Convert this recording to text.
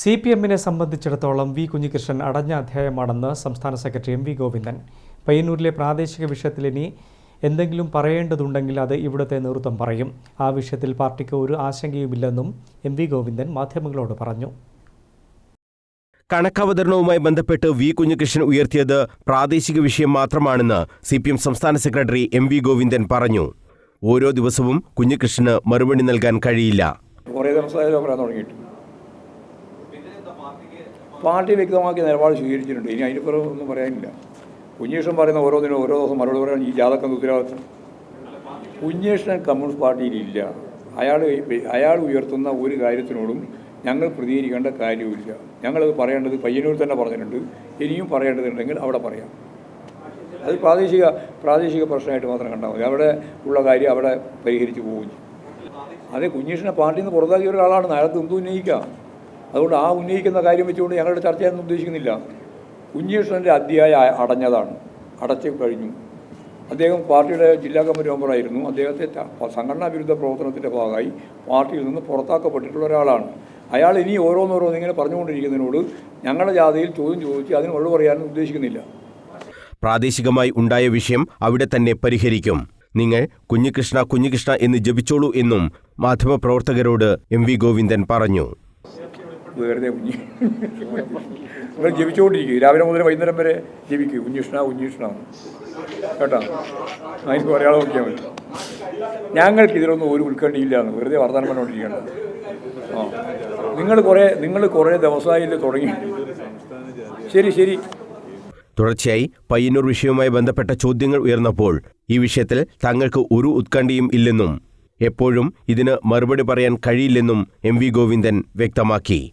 C P എമ്മിനെ സംബന്ധിച്ചിടത്തോളം V Kunhikrishnan അടഞ്ഞ അധ്യായമാണെന്ന് സംസ്ഥാന സെക്രട്ടറി എം വി ഗോവിന്ദൻ. പയ്യന്നൂരിലെ പ്രാദേശിക വിഷയത്തിൽ ഇനി എന്തെങ്കിലും പറയേണ്ടതുണ്ടെങ്കിൽ അത് ഇവിടുത്തെ നേതൃത്വം പറയും. ആ വിഷയത്തിൽ പാർട്ടിക്ക് ഒരു ആശങ്കയുമില്ലെന്നും എം വി ഗോവിന്ദൻ മാധ്യമങ്ങളോട് പറഞ്ഞു. കണക്കവതരണവുമായി ബന്ധപ്പെട്ട് വി കുഞ്ഞികൃഷ്ണൻ ഉയർത്തിയത് പ്രാദേശിക വിഷയം മാത്രമാണെന്ന് സി പി എം സംസ്ഥാന സെക്രട്ടറി എം വി ഗോവിന്ദൻ പറഞ്ഞു. ഓരോ ദിവസവും കുഞ്ഞികൃഷ്ണന് മറുപടി നൽകാൻ കഴിയില്ല. കുറേ ദിവസമായാലും പറയാൻ തുടങ്ങിയിട്ട്. പാർട്ടി വ്യക്തമാക്കിയ നിലപാട് സ്വീകരിച്ചിട്ടുണ്ട്. ഇനി അതിന് പുറം ഒന്നും പറയാനില്ല. കുഞ്ഞേഷൻ പറയുന്ന ഓരോന്നിനും ഓരോ ദിവസം മറുപടി പറയാൻ ഈ ജാതക്കന്ന് ഉത്തരവാദിത്വം കുഞ്ഞേഷൻ കമ്മ്യൂണിസ്റ്റ് പാർട്ടിയിലില്ല അയാൾ അയാൾ ഉയർത്തുന്ന ഒരു കാര്യത്തിനോടും ഞങ്ങൾ പ്രതികരിക്കേണ്ട കാര്യമില്ല ഞങ്ങളത് പറയേണ്ടത് പയ്യന്നൂർ തന്നെ പറഞ്ഞിട്ടുണ്ട്. ഇനിയും പറയേണ്ടതുണ്ടെങ്കിൽ അവിടെ പറയാം. അത് പ്രാദേശിക പ്രാദേശിക പ്രശ്നമായിട്ട് മാത്രം കണ്ടാൽ മതി. അവിടെ ഉള്ള കാര്യം അവിടെ പരിഹരിച്ച് പോകും അതെ കുഞ്ഞീഷിനെ പാർട്ടിയിൽ നിന്ന് പുറത്താക്കിയ ഒരാളാണ് അയാൾക്ക് എന്തും ഉന്നയിക്കാം. അതുകൊണ്ട് ആ ഉന്നയിക്കുന്ന കാര്യം വെച്ചുകൊണ്ട് ഞങ്ങളുടെ ചർച്ച ചെയ്യാനൊന്നും ഉദ്ദേശിക്കുന്നില്ല. കുഞ്ഞീഷ്ണന്റെ അധ്യായ അടഞ്ഞതാണ്. അടച്ചു കഴിഞ്ഞു. അദ്ദേഹം പാർട്ടിയുടെ ജില്ലാ കമ്മിറ്റി മെമ്പറായിരുന്നു. അദ്ദേഹത്തെ സംഘടനാ വിരുദ്ധ പ്രവർത്തനത്തിന്റെ ഭാഗമായി പാർട്ടിയിൽ നിന്ന് പുറത്താക്കപ്പെട്ടിട്ടുള്ള ഒരാളാണ്. അയാൾ ഇനി ഓരോന്നോരോന്ന് ഇങ്ങനെ പറഞ്ഞുകൊണ്ടിരിക്കുന്നതിനോട് ഞങ്ങളുടെ ജാഥയിൽ ചോദ്യം ചോദിച്ച് അതിന് മറുപടി പറയാനൊന്നും ഉദ്ദേശിക്കുന്നില്ല. പ്രാദേശികമായി ഉണ്ടായ വിഷയം അവിടെ തന്നെ പരിഹരിക്കും. നിങ്ങൾ കുഞ്ഞികൃഷ്ണ കുഞ്ഞികൃഷ്ണ എന്ന് ജപിച്ചോളൂ എന്നും മാധ്യമപ്രവർത്തകരോട് എം വി ഗോവിന്ദൻ പറഞ്ഞു. വെറുതെ കുഞ്ഞി. നിങ്ങൾ ജപിച്ചുകൊണ്ടിരിക്കും രാവിലെ മുതൽ വൈകുന്നേരം വരെ ജപിക്കും കുഞ്ഞിഷ്ണ കുഞ്ഞിഷ്ണ. കേട്ടോ? അതിന് ഒരാളെ നോക്കിയാൽ മതി. ഞങ്ങൾക്ക് ഇതിലൊന്നും ഒരു ഉത്കണ്ഠയില്ല എന്ന്. വെറുതെ വർത്തമാനം പറഞ്ഞുകൊണ്ടിരിക്കണം ആ. നിങ്ങൾ കുറേ നിങ്ങൾ കുറേ ദിവസമായി തുടങ്ങി. ശരി ശരി. തുടർച്ചയായി പയ്യന്നൂർ വിഷയവുമായി ബന്ധപ്പെട്ട ചോദ്യങ്ങൾ ഉയർന്നപ്പോൾ ഈ വിഷയത്തിൽ തങ്ങൾക്ക് ഒരു ഉത്കണ്ഠയും ഇല്ലെന്നും എപ്പോഴും ഇതിന് മറുപടി പറയാൻ കഴിയില്ലെന്നും എം വി ഗോവിന്ദൻ വ്യക്തമാക്കി.